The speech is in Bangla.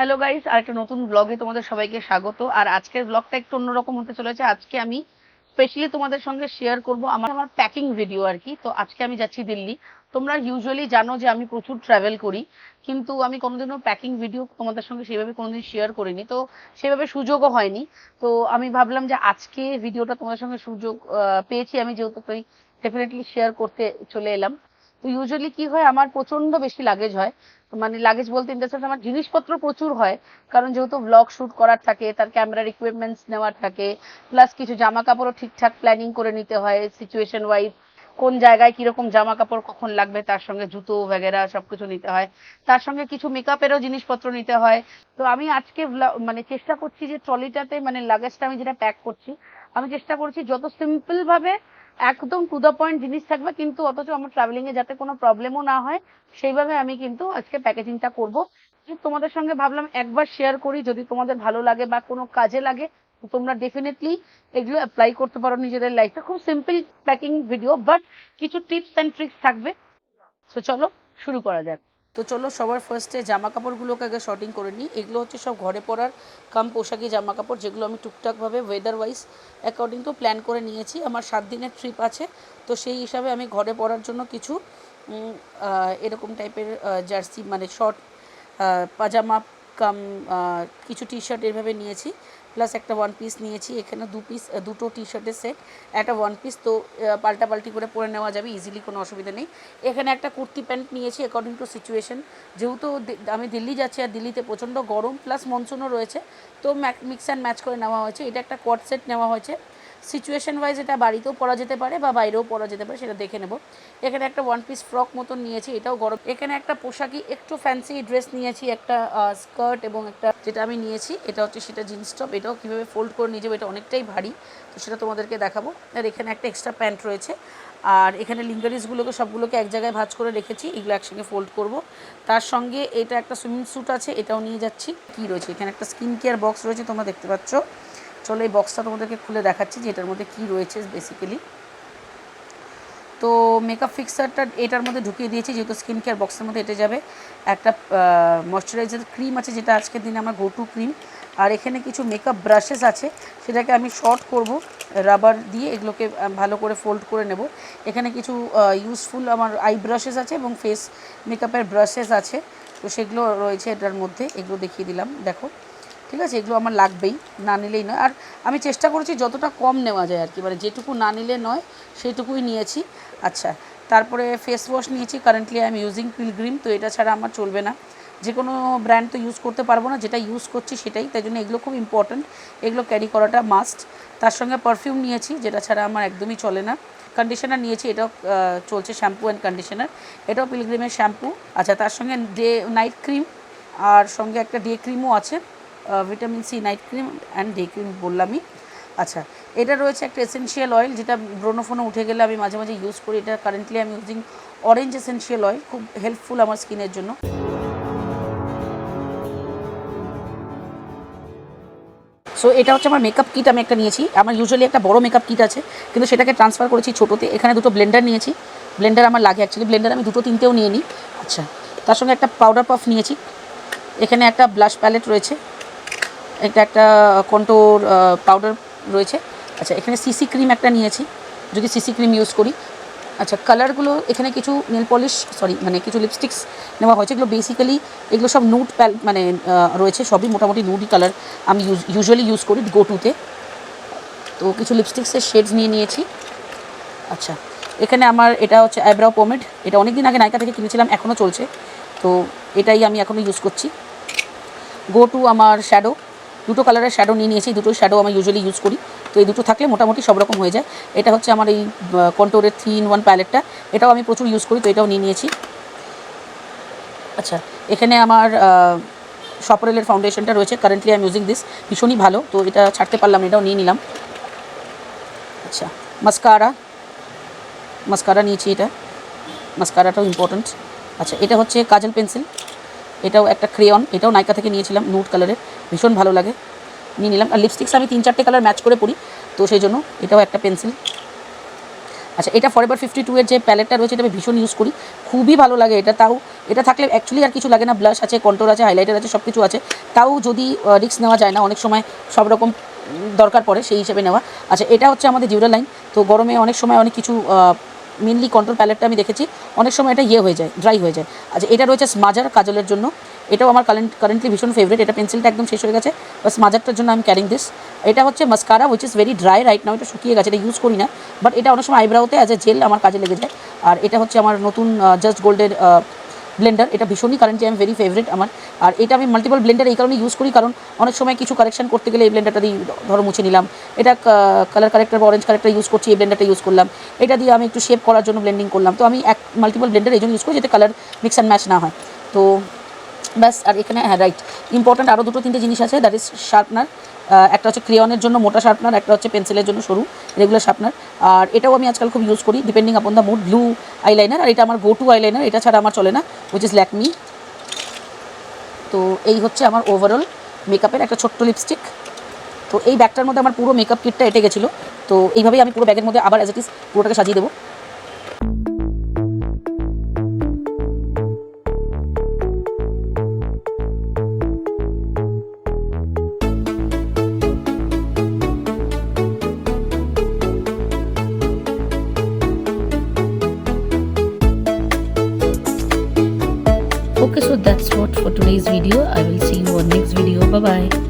হ্যালো গাইস আর একটা নতুন ব্লগে তোমাদের সবাইকে স্বাগত। আর আজকের ব্লগটা একটু অন্যরকম হতে চলেছে। আজকে আমি স্পেশালি তোমাদের সঙ্গে শেয়ার করব আমার আমার প্যাকিং ভিডিও আর কি। তো আজকে আমি যাচ্ছি দিল্লি। তোমরা ইউজুয়ালি জানো যে আমি প্রচুর ট্রাভেল করি, কিন্তু আমি কোনোদিনও প্যাকিং ভিডিও তোমাদের সঙ্গে সেভাবে কোনোদিন শেয়ার করিনি। তো সেভাবে সুযোগও হয়নি। তো আমি ভাবলাম যে আজকে ভিডিওটা তোমাদের সঙ্গে সুযোগ পেয়েছি। আমি যেহেতু ডেফিনেটলি শেয়ার করতে চলে এলাম। তো ইউজুয়ালি কি হয়, আমার প্রচণ্ড বেশি লাগেজ হয়। মানে লাগেজ বলতে ইন দ্য সেন্স আমার জিনিসপত্র প্রচুর হয়, কারণ যেহেতু ব্লগ শুট করার থাকে, তার ক্যামেরার ইকুইপমেন্টস নেওয়ার থাকে প্লাস কিছু জামা কাপড়ও ঠিকঠাক প্ল্যানিং করে নিতে হয় সিচুয়েশন ওয়াইজ কোন জায়গায় কীরকম জামা কাপড় কখন লাগবে, তার সঙ্গে জুতো ভেগেরা সবকিছু নিতে হয়। তার সঙ্গে কিছু মেকআপেরও জিনিসপত্র নিতে হয়। তো আমি আজকে মানে চেষ্টা করছি যে ট্রলিটাতে মানে লাগেজটা আমি যেটা প্যাক করছি, আমি চেষ্টা করছি যত সিম্পল ভাবে একদম টু দ্য পয়েন্ট জিনিস থাকবে, কিন্তু অথচ আমার ট্রাভেলিং এ যাতে কোনো প্রবলেমও না হয়, সেইভাবে আমি কিন্তু আজকে প্যাকেজিংটা করব। তোমাদের সঙ্গে ভাবলাম একবার শেয়ার করি, যদি তোমাদের ভালো লাগে বা কোনো কাজে লাগে তোমরা ডেফিনেটলি এগুলো অ্যাপ্লাই করতে পারো নিজেদের লাইফে খুব সিম্পল প্যাকিং ভিডিও বাট কিছু টিপস অ্যান্ড ট্রিক্স থাকবে। তো চলো শুরু করা যাক। তো চলো সবার ফার্স্টে জামা কাপড়গুলোকে আগে শর্টিং করে নিই। এগুলো হচ্ছে সব ঘরে পরার কাম পোশাকি জামা কাপড় যেগুলো আমি টুকটাকভাবে weather wise according to plan করে নিয়েছি। আমার সাত দিনের ট্রিপ আছে, তো সেই হিসাবে আমি ঘরে পরার জন্য কিছু এরকম টাইপের জার্সি মানে শর্ট পাজামা কাম কিছু টি শার্ট এভাবে নিয়েছি। প্লাস একটা ওয়ান পিস নিয়েছি, এখানে দু পিস দুটো টি শার্টের সেট একটা ওয়ান পিস তো পাল্টাপাল্টি করে পরে নেওয়া যাবে ইজিলি কোনো অসুবিধা নেই। এখানে একটা কুর্তি প্যান্ট নিয়েছি অ্যাকর্ডিং টু সিচুয়েশন যেহেতু আমি দিল্লি যাচ্ছি আর দিল্লিতে প্রচণ্ড গরম প্লাস মনসুনও রয়েছে, তো মিক্স অ্যান্ড ম্যাচ করে নেওয়া হয়েছে। এটা একটা কট সেট নেওয়া হয়েছে। সিচুয়েশন ওয়াইজ এটা বাড়িতেও পরা যেতে পারে বা বাইরেও পরা যেতে পারে, সেটা দেখে নেব। এখানে একটা ওয়ান পিস ফ্রক মতন নিয়েছি, এটাও গরম। এখানে একটা পোশাকি, একটু ফ্যান্সি ড্রেস নিয়েছি, একটা স্কার্ট এবং একটা যেটা আমি নিয়েছি, এটা হচ্ছে সেটা জিন্স টপ এটাও কীভাবে ফোল্ড করে নিয়ে যাব, এটা অনেকটাই ভারী, তো সেটা তোমাদেরকে দেখাবো। আর এখানে একটা এক্সট্রা প্যান্ট রয়েছে। আর এখানে লিঙ্গারিসগুলোকে সবগুলোকে এক জায়গায় ভাজ করে রেখেছি, এগুলো একসঙ্গে ফোল্ড করব। তার সঙ্গে এটা একটা সুইমিং স্যুট আছে, এটাও নিয়ে যাচ্ছি। কি রয়েছে? এখানে একটা স্কিন কেয়ার বক্স রয়েছে, তোমরা দেখতে পাচ্ছ। চলো এই বক্সটা তোমাদেরকে খুলে দেখাচ্ছি যে এটার মধ্যে কি রয়েছে বেসিক্যালি তো মেকআপ ফিক্সারটা এটার মধ্যে ঢুকিয়ে দিয়েছি, যেহেতু স্কিন কেয়ার বক্সের মধ্যে এটে যাবে। একটা ময়শ্চারাইজার ক্রিম আছে যেটা আজকের দিনে আমার গো টু ক্রিম আর এখানে কিছু মেকআপ ব্রাশেস আছে, সেটাকে আমি শর্ট করব রাবার দিয়ে এগুলোকে ভালো করে ফোল্ড করে নেব। এখানে কিছু ইউজফুল আমার আই ব্রাশেস আছে এবং ফেস মেকআপের ব্রাশেস আছে। তো সেগুলো রয়েছে এটার মধ্যে, এগুলো দেখিয়ে দিলাম, দেখো। ঠিক আছে? এগুলো আমার লাগবেই, না নিলেই নয়। আর আমি চেষ্টা করেছি যতটা কম নেওয়া যায় আর কি মানে যেটুকু না নিলে নয় সেটুকুই নিয়েছি। আচ্ছা তারপরে ফেস ওয়াশ নিয়েছি। Currently I am using Pilgrim তো এটা ছাড়া আমার চলবে না। যে কোনো ব্র্যান্ড তো ইউজ করতে পারব না যেটা ইউজ করছি সেটাই। তাই জন্য এগুলো খুব ইম্পর্ট্যান্ট এগুলো ক্যারি করাটা মাস্ট তার সঙ্গে পারফিউম নিয়েছি, যেটা ছাড়া আমার একদমই চলে না। কন্ডিশনার নিয়েছি, এটাও চলছে শ্যাম্পু অ্যান্ড কন্ডিশনার এটাও পিলগ্রিমের শ্যাম্পু আচ্ছা তার সঙ্গে ডে নাইট ক্রিম আর সঙ্গে একটা ডে ক্রিমও আছে। Vitamin C night cream and day cream বললামই। আচ্ছা এটা রয়েছে একটা এসেনশিয়াল অয়েল যেটা ব্রোনোফোনে উঠে গেলে আমি মাঝে মাঝে ইউজ করি। এটা কারেন্টলি আমি ইউজিং অরেঞ্জ এসেনশিয়াল অয়েল খুব হেল্পফুল আমার স্কিনের জন্য। সো এটা হচ্ছে আমার মেকআপ কিট আমি একটা নিয়েছি। আমার ইউজুয়ালি একটা বড় মেকআপ কিট আছে, কিন্তু সেটাকে ট্রান্সফার করেছি ছোটোতে। এখানে দুটো ব্লেন্ডার নিয়েছি। ব্লেন্ডার আমার লাগে অ্যাকচুয়ালি ব্লেন্ডার আমি দুটো তিনটেও নিয়ে নিই। আচ্ছা তার সঙ্গে একটা পাউডার পাফ নিয়েছি। এখানে একটা ব্লাশ প্যালেট রয়েছে। এটা একটা কন্টোর পাউডার রয়েছে। আচ্ছা এখানে সিসি ক্রিম একটা নিয়েছি। যদি সিসি ক্রিম ইউজ করি। আচ্ছা কালারগুলো এখানে কিছু নেল পলিশ সরি মানে কিছু লিপস্টিক্স নেওয়া হয়েছে। এগুলো বেসিক্যালি এগুলো সব নুড প্যাল মানে রয়েছে। সবই মোটামুটি নুডি কালার আমি ইউজ ইউজুয়ালি ইউজ করি গো টুতে তো কিছু লিপস্টিক্সের শেডস নিয়ে নিয়েছি। আচ্ছা এখানে আমার এটা হচ্ছে আইব্রাও পমেড এটা অনেক দিন আগে নায়িকা থেকে কিনেছিলাম এখনও চলছে। তো এটাই আমি এখনও ইউজ করছি। গো টু আমার শ্যাডো দুটো কালারের শ্যাডো নিয়ে নিয়েছি দুটো শ্যাডো আমি ইউজুয়ালি ইউজ করি। তো এই দুটো থাকলে মোটামুটি সব রকম হয়ে যায়। এটা হচ্ছে আমার এই কন্টোরের থ্রি ইন ওয়ান প্যালেটটা এটাও আমি প্রচুর ইউজ করি, তো এটাও নিয়ে নিয়েছি। আচ্ছা এখানে আমার সপরেলের ফাউন্ডেশনটা রয়েছে। কারেন্টলি আমি ইউজিং দিস ভীষণই ভালো। তো এটা ছাড়তে পারলাম এটাও নিয়ে নিলাম। আচ্ছা মাস্কারা মাস্কারা নিয়েছি এটা। মাস্কারাটাও ইম্পর্ট্যান্ট আচ্ছা এটা হচ্ছে কাজল পেন্সিল এটাও একটা ক্রেয়ন এটাও নাইকা থেকে নিয়েছিলাম নুড কালারের ভীষণ ভালো লাগে। নিয়ে নিলাম। আর লিপস্টিক্স আমি তিন চারটে কালার ম্যাচ করে পরি, তো সেই জন্য এটাও একটা পেন্সিল আচ্ছা এটা ফরএভার ফিফটি টু এর যে প্যালেটটা রয়েছে, এটা আমি ভীষণ ইউজ করি। খুবই ভালো লাগে এটা, তাও এটা থাকলে অ্যাকচুয়ালি আর কিছু লাগে না ব্লাশ আছে কন্ট্রোল আছে হাইলাইটার আছে সব কিছু আছে। তাও যদি রিস্ক নেওয়া যায় না, অনেক সময় সব রকম দরকার পড়ে সেই হিসেবে নেওয়া। আচ্ছা এটা হচ্ছে আমাদের ডিউরাল লাইন তো গরমে অনেক সময় অনেক কিছু মেনলি কন্ট্রোল প্যালেটটা আমি দেখেছি, অনেক সময় এটা ইয়ে হয়ে যায় ড্রাই হয়ে যায়। আচ্ছা এটা রয়েছে স্মাজার কাজলের জন্য। এটাও আমার কারেন্ট কারেন্টলি ভীষণ ফেভারিট এটা পেন্সিলটা একদম শেষ হয়ে গেছে। বা স্মাজারটার জন্য আমি ক্যারিং দিস এটা হচ্ছে mascara which is very dry right now এটা শুকিয়ে গেছে, এটা ইউজ করি না। বাট এটা অনেক সময় আইব্রাউতে অ্যাজ এ জেল আমার কাজে লেগে যায়। আর এটা হচ্ছে আমার নতুন জাস্ট গোল্ডের ব্লেন্ডার, এটা ভীষণই কারেন্টলি আমি ভেরি ফেভারিট আমার। আর এটা আমি মাল্টিপল ব্লেন্ডার এই কারণে ইউজ করি, কারণ অনেক সময় কিছু কারেকশন করতে গেলে এই ব্লেন্ডারটা দিয়ে ধরো মুছে নিলাম। এটা কালার কারেক্টার বা অরেঞ্জ কারেক্টার ইউজ করছি, এই ব্লেন্ডারটা ইউজ করলাম। এটা দিয়ে আমি একটু শেপ করার জন্য ব্লেন্ডিং করলাম। তো আমি এক মাল্টিপল ব্লেন্ডার এই জন্য ইউজ করি, যাতে কালার মিক্স অ্যান্ড ম্যাচ না হয়। তো ব্যাস, আর এখানে হ্যাঁ রাইট ইম্পর্ট্যান্ট আরও দুটো, তিনটে জিনিস আছে দ্যাট ইজ শার্পনার একটা হচ্ছে ক্রিয়নের জন্য মোটা শার্পনার একটা হচ্ছে পেন্সিলের জন্য সরু রেগুলার শার্পনার আর এটাও আমি আজকাল খুব ইউজ করি depending upon the mood blue eyeliner আর এটা আমার গো টু আইলাইনার এটা ছাড়া আমার চলে না উইচ ইজ ল্যাকমি তো এই হচ্ছে আমার ওভারঅল মেকআপের একটা ছোট্ট লিপস্টিক তো এই ব্যাগটার মধ্যে আমার পুরো মেকআপ কিটটা এটে গেছিল, তো এইভাবেই আমি পুরো ব্যাগের মধ্যে আবার অ্যাজ ইট ইস পুরোটাকে সাজিয়ে দেবো। Today's video. I will see you on next video. Bye bye.